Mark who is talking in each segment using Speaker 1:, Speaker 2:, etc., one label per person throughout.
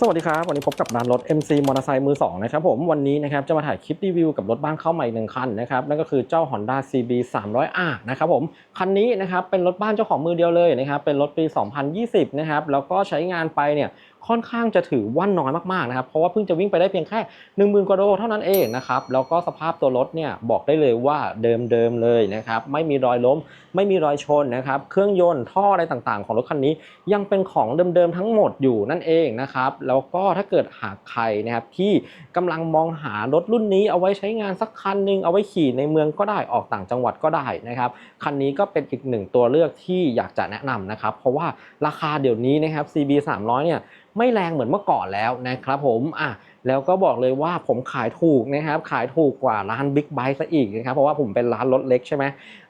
Speaker 1: สวัสดีครับ วันนี้พบกับร้านรถ MC มอเตอร์ไซค์มือ2นะครับผมวันนี้นะครับจะมาถ่ายคลิปรีวิวกับรถบ้านเข้าใหม่หนึ่งคันนะครับนั่นก็คือเจ้า Honda CB 300R นะครับผมคันนี้นะครับเป็นรถบ้านเจ้าของมือเดียวเลยนะครับเป็นรถปี 2020 นะครับแล้วก็ใช้งานไปเนี่ย ค่อนข้างจะถือว่าน้อยมากๆนะครับ เพราะว่าเพิ่งจะวิ่งไปได้เพียงแค่ 10,000กว่าโลเท่านั้นเองนะครับ แล้วก็สภาพตัวรถเนี่ยบอกได้เลยว่าเดิมๆเลยนะครับ ไม่มีรอยล้ม ไม่มีรอยชนนะครับ เครื่องยนต์ท่ออะไรต่างๆ ของรถคันนี้ ยังเป็นของเดิมๆทั้งหมดอยู่นั่นเองนะครับ แล้วก็ถ้าเกิดหากใครนะครับที่กำลังมองหารถรุ่นนี้เอาไว้ใช้งานสักคันหนึ่งเอาไว้ขี่ในเมืองก็ได้ออกต่างจังหวัดก็ได้นะครับคันนี้ก็เป็นอีกหนึ่งตัวเลือกที่อยากจะแนะนำนะครับ เพราะว่าราคาเดี๋ยวนี้นะครับ CB 300เนี่ยไม่แรงเหมือนเมื่อก่อนแล้วนะครับผมอะแล้วก็บอกเลยว่าผมขายถูกนะครับขายถูกกว่าร้านบิ๊กไบค์ซะอีกนะครับเพราะว่าผมเป็นร้านรถเล็กใช่ไหม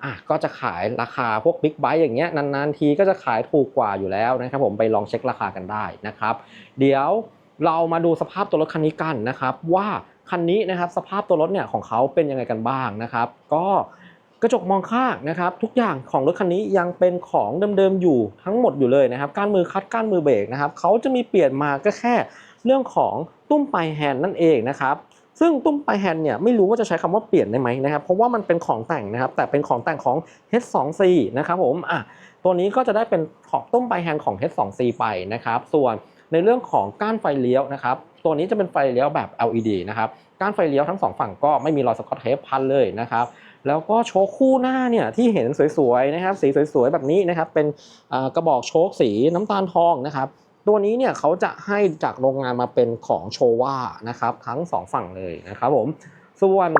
Speaker 1: อะก็จะขายราคาพวกบิ๊กไบค์อย่างเงี้ยนานๆทีก็จะขายถูกกว่าอยู่แล้วนะครับผมไปลองเช็คราคากันได้นะครับ เดี๋ยวเรามาดูสภาพตัวรถคันนี้กันนะครับ ว่าคันนี้นะครับสภาพตัวรถเนี่ยของเขาเป็นยังไงกันบ้างนะครับ ก็ กระจกมองข้างนะครับทุกอย่างของรถคันนี้ยังเป็นของเดิมๆอยู่ทั้งหมดอยู่เลยนะครับก้านมือคัดก้านมือเบรกนะครับเขาจะมีเปลี่ยนมาก็แค่เรื่องของตุ้มปลายแฮนด์นั่นเองนะครับซึ่งตุ้มปลายแฮนด์เนี่ยไม่รู้ว่าจะใช้คำว่าเปลี่ยนได้ไหมนะครับเพราะว่ามันเป็นของแต่งนะครับแต่เป็นของแต่งของ H2C นะครับผมอะตัวนี้ก็จะได้เป็นของตุ้มปลายแฮนด์ของ H2C ไปนะครับส่วนในเรื่องของก้านไฟเลี้ยวนะครับตัวนี้จะเป็นไฟเลี้ยวแบบ LED นะครับก้านไฟเลี้ยวทั้งสองฝั่งก็ไม่มีรอยสกอตเทปพันเลยนะครับ แล้วก็โชคคู่หน้าเนี่ยที่เห็นสวยๆนะครับ สีสวยๆแบบนี้นะครับเป็นกระบอกโชคสีน้ำตาลทองนะครับตัวนี้เนี่ยเขาจะให้จากโรงงานมาเป็นของโชว่านะครับทั้ง 2 ฝั่งเลยนะครับผมส่วน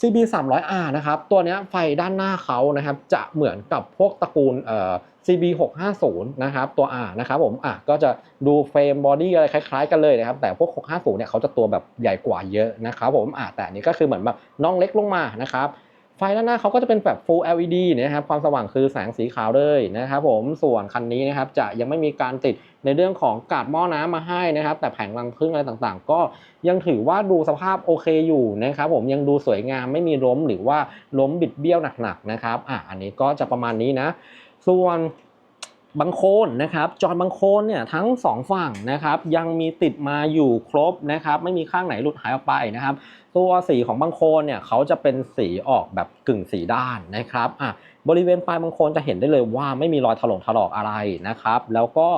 Speaker 1: CB 300R นะครับตัวนี้ไฟด้านหน้าเขานะครับจะเหมือนกับพวกตระกูลเอ่อ CB 650นะครับตัว R นะครับผมอะก็จะดูเฟรมบอดี้อะไรคล้ายๆกันเลยนะครับแต่พวก 650เนี่ยเขาจะตัวแบบใหญ่กว่าเยอะนะครับผมอะแต่อันนี้ก็คือเหมือนแบบน้องเล็กลงมานะครับ ไฟด้านหน้าเขาก็จะเป็นแบบ Full LED นะครับความสว่างคือแสงสีขาวเลยนะครับผมส่วนคันนี้นะครับจะยังไม่มีการติดในเรื่องของกาดหม้อน้ำมาให้นะครับ แต่แผงรังพึ่งอะไรต่างๆ ก็ยังถือว่าดูสภาพโอเคอยู่นะครับผมยังดูสวยงามไม่มีล้มหรือว่าล้มบิดเบี้ยวหนักๆนะครับอะอันนี้ก็จะประมาณนี้นะ ส่วน บังโคลนนะครับจอบังโคลนเนี่ยทั้งสองฝั่งนะครับยังมีติดมาอยู่ครบนะครับไม่มีข้างไหนหลุดหายออกไปนะครับ ตัวสีของบางโคลนเนี่ยเขาจะเป็นสีออกแบบกึ่งสีด้านนะครับอะบริเวณปลายบางโคลนจะเห็นได้เลยว่าไม่มีรอยถลอกถลอกอะไรนะครับ แล้วก็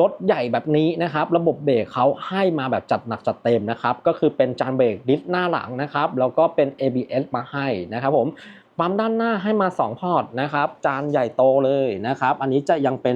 Speaker 1: รถใหญ่แบบนี้นะครับ ระบบเบรกเขาให้มาแบบจัดหนักจัดเต็มนะครับ ก็คือเป็นจานเบรกดิสหน้าหลังนะครับ แล้วก็เป็น ABS มาให้นะครับผม ปั๊มด้านหน้าให้มา 2 พอร์ตนะครับ จานใหญ่โตเลยนะครับ อันนี้จะยังเป็น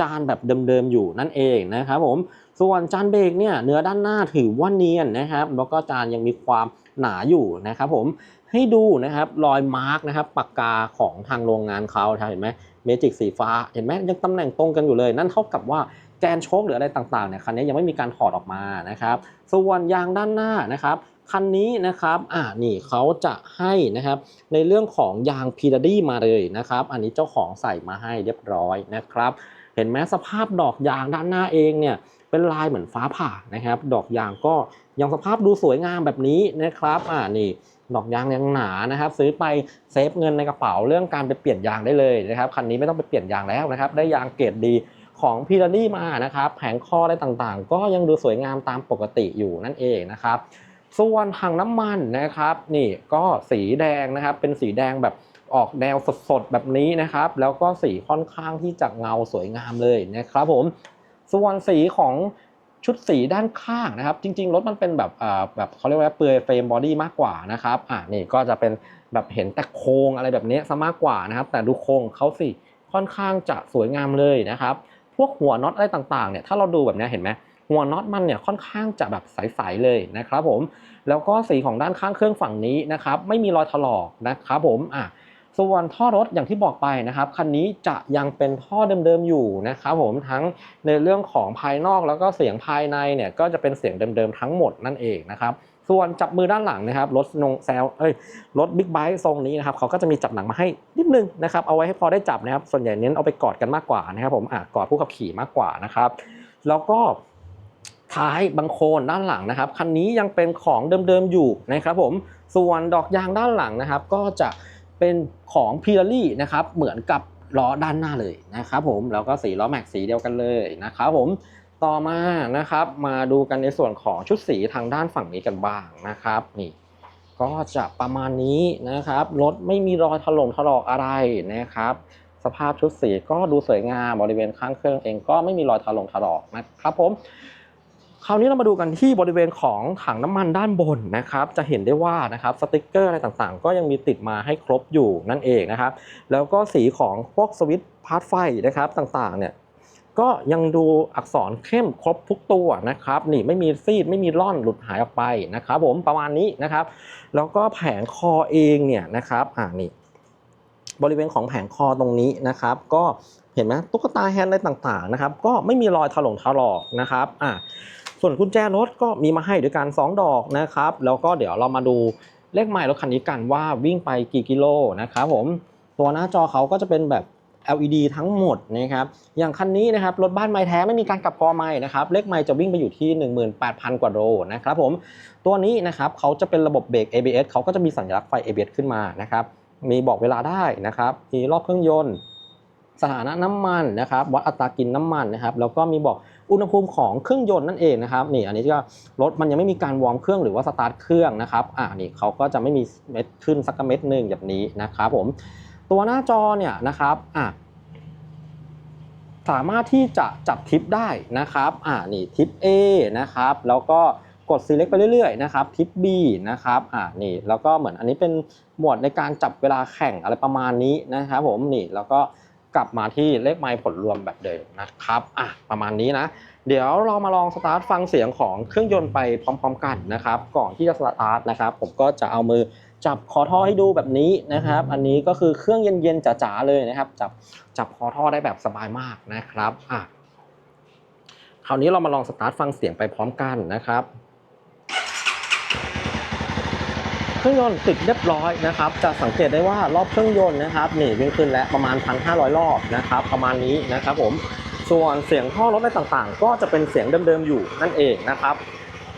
Speaker 1: จานแบบเดิมๆอยู่นั่นเองนะครับผม ส่วนจานเบรกเนี่ยเนื้อด้านหน้าถือว่าเนียนนะครับ แล้วก็จานยังมีความหนาอยู่นะครับผมให้ดูนะครับรอยมาร์กนะครับปากกาของทางโรงงานเขาเห็นไหมเมจิกสีฟ้าเห็นไหมยังตำแหน่งตรงกันอยู่เลย นั่นเท่ากับว่าแกนโชคหรืออะไรต่างๆเนี่ยคันนี้ยังไม่มีการถอดออกมานะครับ ส่วนยางด้านหน้านะครับ คันนี้นะครับอ่านี่เขาจะให้นะครับในเรื่องของยางพีดดี้มาเลยนะครับ อันนี้เจ้าของใส่มาให้เรียบร้อยนะครับ เห็นไหมสภาพดอกยางด้านหน้าเองเนี่ยเป็นลายเหมือนฟ้าผ่านะครับ ดอกยางก็ยังสภาพดูสวยงามแบบนี้นะครับอ่านี่ดอกยางยังหนานะครับ ซื้อไปเซฟเงินในกระเป๋าเรื่องการไปเปลี่ยนยางได้เลยนะครับคันนี้ไม่ต้องไปเปลี่ยนยางแล้วนะครับ ได้ยางเกรดดีของพีดดี้มานะครับ แผงคออะไรต่างๆ ก็ยังดูสวยงามตามปกติอยู่นั่นเองนะครับ ส่วนถังน้ำมันนะครับ นี่ก็สีแดงนะครับ เป็นสีแดงแบบออกแนวสดๆแบบนี้นะครับ แล้วก็สีค่อนข้างที่จะเงาสวยงามเลยนะครับผมส่วนสีของชุดสีด้านข้างนะครับ จริง ๆ รถมันเป็นแบบอ่าแบบเขาเรียกว่าเปลือยเฟรมบอดี้มากกว่านะครับอ่านี่ก็จะเป็นแบบเห็นแต่โครงอะไรแบบนี้ซะมากกว่านะครับ แต่ดูโครงเขาสิค่อนข้างจะสวยงามเลยนะครับ พวกหัวน็อตอะไรต่างๆเนี่ยถ้าเราดูแบบนี้เห็นไหม หัวน็อตมันเนี่ยค่อนข้างจะแบบใสๆเลยนะครับผมแล้วก็สีของด้านข้างเครื่องฝั่งนี้นะครับไม่มีรอยถลอกนะครับผมอะส่วนท่อรถอย่างที่บอกไปนะครับคันนี้จะยังเป็นท่อเดิมๆอยู่นะครับผมทั้งในเรื่องของภายนอกแล้วก็เสียงภายในเนี่ยก็จะเป็นเสียงเดิมๆทั้งหมดนั่นเองนะครับส่วนจับมือด้านหลังนะครับรถนงแซลเอ้ยรถบิ๊กไบค์ทรงนี้นะครับเขาก็จะมีจับหนังมาให้นิดนึงนะครับเอาไว้ให้พอได้จับนะครับส่วนใหญ่เน้นเอาไปกอดกันมากกว่านะครับผมอะกอดผู้ขับขี่มากกว่านะครับแล้วก็ ท้ายบังโคลนด้านหลังนะครับคันนี้ยังเป็นของเดิมๆอยู่นะครับผมส่วนดอกยางด้านหลังนะครับ ก็จะเป็นของพิลลี่นะครับเหมือนกับล้อด้านหน้าเลยนะครับผมแล้วก็สีล้อแม็กสีเดียวกันเลยนะครับผมต่อมานะครับมาดูกันในส่วนของชุดสีทางด้านฝั่งนี้กันบ้างนะครับนี่ก็จะประมาณนี้นะครับรถไม่มีรอยถลงถลอกอะไรนะครับ สภาพชุดสีก็ดูสวยงามบริเวณข้างเครื่องเองก็ไม่มีรอยถลงถลอกนะครับผม คราวนี้เรามาดูกันที่บริเวณของถังน้ำมันด้านบนนะครับ จะเห็นได้ว่านะครับสติกเกอร์อะไรต่างๆ ก็ยังมีติดมาให้ครบอยู่นั่นเองนะครับ แล้วก็สีของพวกสวิตช์พาร์ทไฟนะครับต่างๆเนี่ยก็ยังดูอักษรเข้มครบทุกตัวนะครับนี่ไม่มีซีดไม่มีร่อนหลุดหายออกไปนะครับผมประมาณนี้นะครับ แล้วก็แผงคอเองเนี่ยนะครับอ่านี่บริเวณของแผงคอตรงนี้นะครับ ก็เห็นไหมตุ๊กตาแฮนด์อะไรต่างๆนะครับ ก็ไม่มีรอยถลงถลอกนะครับอ่า ส่วนกุญแจรถก็มีมาให้ด้วยกัน2ดอกนะครับ แล้วก็เดี๋ยวเรามาดูเลขไมล์รถคันนี้กันว่าวิ่งไปกี่กิโลนะครับผมตัวหน้าจอเขาก็จะเป็นแบบ LED ทั้งหมดนะครับ อย่างคันนี้นะครับรถบ้านไม้แท้ไม่มีการกลับกอไม้นะครับ เลขไม้จะวิ่งไปอยู่ที่ 18,000 กว่าโลนะครับผม ตัวนี้นะครับเขาจะเป็นระบบเบรก ABS เขาก็จะมีสัญลักษณ์ไฟ ABS ขึ้นมานะครับ มีบอกเวลาได้นะครับ มีรอบเครื่องยนต์ สถานะน้ำมันนะครับ วัดอัตรากินน้ำมันนะครับ แล้วก็มีบอก อุณหภูมิของเครื่องยนต์นั่นเองนะครับนี่อันนี้ก็รถมันยังไม่มีการวอร์มเครื่องหรือว่าสตาร์ทเครื่องนะครับอ่านี่เขาก็จะไม่มีเม็ดขึ้นสักเม็ดหนึ่งแบบนี้นะครับผมตัวหน้าจอเนี่ยนะครับอะสามารถที่จะจับทิปได้นะครับอ่านี่ทิป A นะครับแล้วก็กด select ไปเรื่อยๆนะครับทิป B นะครับอ่านี่แล้วก็เหมือนอันนี้เป็นหมวดในการจับเวลาแข่งอะไรประมาณนี้นะครับผมนี่แล้วก็ กลับมาที่เลขไมล์ผลรวมแบบเดิมนะครับอะประมาณนี้นะ เดี๋ยวเรามาลองสตาร์ทฟังเสียงของเครื่องยนต์ไปพร้อม ๆ กันนะครับ ก่อนที่จะสตาร์ทนะครับ ผมก็จะเอามือจับคอท่อให้ดูแบบนี้นะครับ อันนี้ก็คือเครื่องเย็นๆจ๋าๆเลยนะครับ จับจับคอท่อได้แบบสบายมากนะครับอะคราวนี้เรามาลองสตาร์ทฟังเสียงไปพร้อมกันนะครับ เค รื่องยนต์ติดเรียบร้อยนะครับจะสังเกตได้ว่ารอบเครื่องยนต์นะครับนี่วิ่งขึ้นแล้วประมาณ 1,500 รอบนะครับประมาณนี้นะครับผมส่วนเสียงท่อรถอะไรต่างๆ ก็จะเป็นเสียงเดิมๆอยู่นั่นเองนะครับ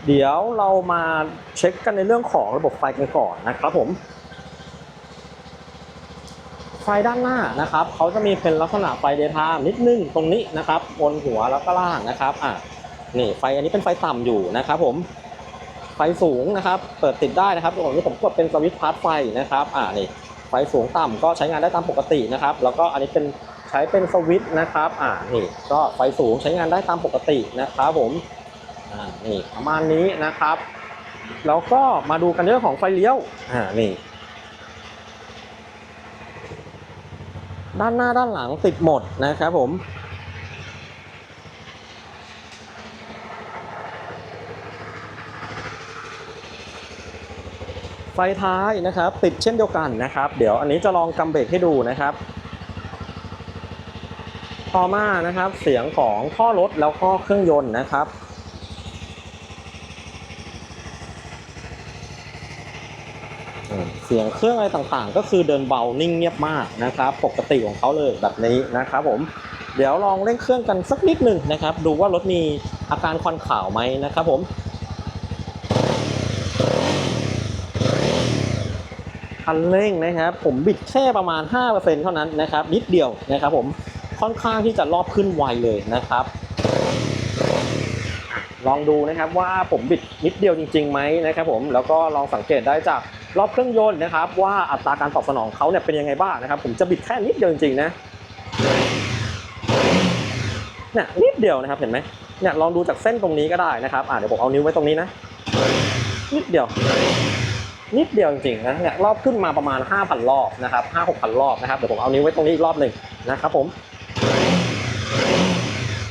Speaker 1: เดี๋ยวเรามาเช็คกันในเรื่องของระบบไฟกันก่อนนะครับผมไฟด้านหน้านะครับเขาจะมีเป็นลักษณะไฟเดย์ไทม์นิดนึงตรงนี้นะครับบนหัวแล้วก็ล่างนะครับอะนี่ไฟอันนี้เป็นไฟต่ำอยู่นะครับผม ฟสูงนะครับ เปิดติดได้นะครับตรงนี้ผมกดเป็นสวิตช์พาร์ทไฟนะครับ อ่านี่ไฟสูงต่ำก็ใช้งานได้ตามปกตินะครับ แล้วก็อันนี้เป็นใช้เป็นสวิตช์นะครับ อ่านี่ก็ไฟสูงใช้งานได้ตามปกตินะครับผม อ่านี่ประมาณนี้นะครับ แล้วก็มาดูกันเรื่องของไฟเลี้ยว อ่านี่ด้านหน้าด้านหลังติดหมดนะครับผม ไฟท้ายนะครับ ติดเช่นเดียวกันนะครับ เดี๋ยวอันนี้จะลองกำเบรกให้ดูนะครับ ต่อมานะครับ เสียงของท่อรถแล้วก็เครื่องยนต์นะครับเสียงเครื่องอะไรต่างๆ ก็คือเดินเบานิ่งเงียบมากนะครับ ปกติของเขาเลยแบบนี้นะครับผมเดี๋ยวลองเร่งเครื่องกันสักนิดหนึ่งนะครับ ดูว่ารถมีอาการควันขาวไหมนะครับผม คันเร่งนะครับผมบิดแค่ประมาณ 5%เท่านั้นนะครับนิดเดียวนะครับผมค่อนข้างที่จะรอบขึ้นไวเลยนะครับ ลองดูนะครับว่าผมบิดนิดเดียวจริงๆไหมนะครับผมแล้วก็ลองสังเกตได้จากรอบเครื่องยนต์นะครับ ว่าอัตราการตอบสนองเขาเนี่ยเป็นยังไงบ้างนะครับ ผมจะบิดแค่นิดเดียวจริงๆนะเนี่ยนิดเดียวนะครับเห็นไหมเนี่ยลองดูจากเส้นตรงนี้ก็ได้นะครับอ่าเดี๋ยวผมเอานิ้วไว้ตรงนี้นะนิดเดียว นิดเดียวจริงๆนะเนี่ยรอบขึ้นมาประมาณ 5,000 รอบนะครับ5 6,000 รอบนะครับเดี๋ยวผมเอานิ้วไว้ตรงนี้อีกรอบหนึ่งนะครับผม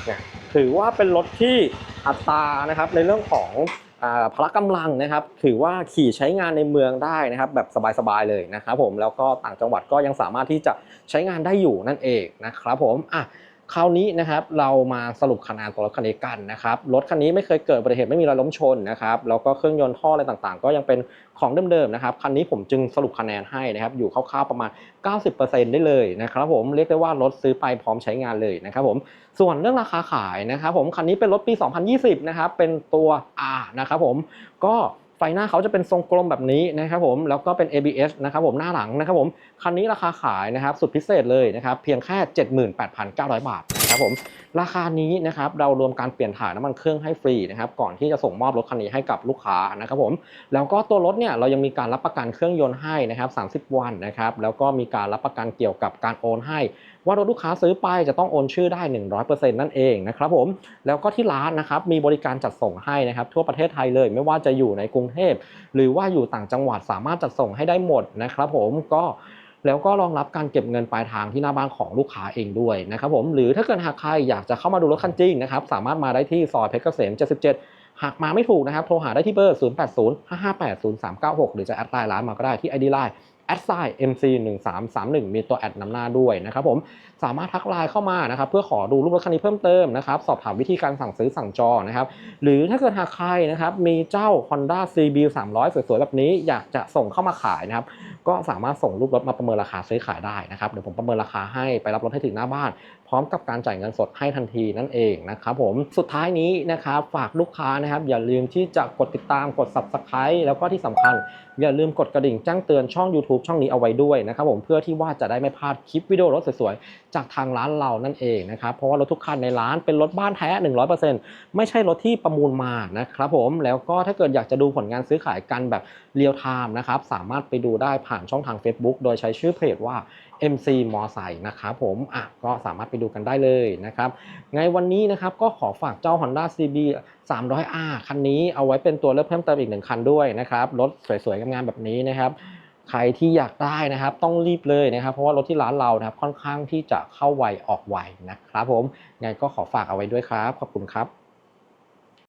Speaker 1: เนี่ยถือว่าเป็นรถที่อัตรานะครับในเรื่องของอพละกำลังนะครับ ถือว่าขี่ใช้งานในเมืองได้นะครับ แบบสบายๆเลยนะครับผมแล้วก็ต่างจังหวัดก็ยังสามารถที่จะใช้งานได้อยู่นั่นเองนะครับผมอะ คราวนี้นะครับเรามาสรุปคะแนนตัวรถคันนี้กันนะครับรถคันนี้ไม่เคยเกิดอุบัติเหตุไม่มีรอยล้มชนนะครับแล้วก็เครื่องยนต์ท่ออะไรต่างๆ ก็ยังเป็นของเดิมๆนะครับคันนี้ผมจึงสรุปคะแนนให้นะครับอยู่คร่าวๆประมาณ 90%ได้เลยนะครับผมเรียกได้ว่ารถซื้อไปพร้อมใช้งานเลยนะครับผมส่วนเรื่องราคาขายนะครับผมคันนี้เป็นรถปี 2020 นะครับเป็นตัว R นะครับผมก็ ไฟหน้าเขาจะเป็นทรงกลมแบบนี้นะครับผมแล้วก็เป็น ABS นะครับผมหน้าหลังนะครับผมคันนี้ราคาขายนะครับสุดพิเศษเลยนะครับเพียงแค่ 78,900 บาทนะครับผมราคานี้นะครับเรารวมการเปลี่ยนถ่ายน้ำมันเครื่องให้ฟรีนะครับก่อนที่จะส่งมอบรถคันนี้ให้กับลูกค้านะครับผมแล้วก็ตัวรถเนี่ยเรายังมีการรับประกันเครื่องยนต์ให้นะครับ30 วันนะครับแล้วก็มีการรับประกันเกี่ยวกับการโอนให้ ว่ารถลูกค้าซื้อไปจะต้องโอนชื่อได้ 100%นั่นเองนะครับผมแล้วก็ที่ร้านนะครับมีบริการจัดส่งให้นะครับทั่วประเทศไทยเลย ไม่ว่าจะอยู่ในกรุงเทพหรือว่าอยู่ต่างจังหวัดสามารถจัดส่งให้ได้หมดนะครับผมก็แล้วก็รองรับการเก็บเงินปลายทางที่หน้าบ้านของลูกค้าเองด้วยนะครับผมหรือถ้าเกิดหากใครอยากจะเข้ามาดูรถคันจริงนะครับสามารถมาได้ที่ซอยเพชรเกษม 77 หากมาไม่ถูกนะครับ โทรหาได้ที่เบอร์ 0805580396 หรือจะแอดไลน์ร้านมาก็ได้ที่ ID Line แอดไซน์ MC 1 3 3 1มีตัวแอดนำหน้าด้วยนะครับผมสามารถทักไลน์เข้ามานะครับเพื่อขอดูรูปรถคันนี้เพิ่มเติมนะครับสอบถามวิธีการสั่งซื้อสั่งจองนะครับหรือถ้าเกิดหากใครนะครับมีเจ้า Honda CB 300 สวยๆแบบนี้อยากจะส่งเข้ามาขายนะครับก็สามารถส่งรูปรถมาประเมินราคาซื้อขายได้นะครับเดี๋ยวผมประเมินราคาให้ไปรับรถให้ถึงหน้าบ้าน พร้อมกับการจ่ายเงินสดให้ทันทีนั่นเองนะครับผมสุดท้ายนี้นะครับฝากลูกค้านะครับ อย่าลืมที่จะกดติดตามกด subscribe แล้วก็ที่สำคัญ อย่าลืมกดกระดิ่งแจ้งเตือนช่อง YouTube ช่องนี้เอาไว้ด้วยนะครับผมเพื่อที่ว่าจะได้ไม่พลาดคลิปวิดีโอรถสวยๆ จากทางร้านเรานั่นเองนะครับเพราะว่ารถทุกคันในร้านเป็นรถบ้านแท้ 100%ไม่ใช่รถที่ประมูลมานะครับผมแล้วก็ถ้าเกิดอยากจะดูผลงานซื้อขายกันแบบเรียลไทม์นะครับสามารถไปดูได้ผ่านช่องทาง Facebook โดยใช้ชื่อเพจว่า MC มอไซค์นะครับผมอะก็สามารถไปดูกันได้เลยนะครับไงวันนี้นะครับก็ขอฝากเจ้า Honda CB 300R คันนี้เอาไว้เป็นตัวเลือกเพิ่มเติมอีกหนึ่งคันด้วยนะครับรถสวยๆงามๆแบบนี้นะครับใครที่อยากได้นะครับต้องรีบเลยนะครับ เพราะว่ารถที่ร้านเรานะครับค่อนข้างที่จะเข้าไวออกไวนะครับผมไงก็ขอฝากเอาไว้ด้วยครับ ขอบคุณครับ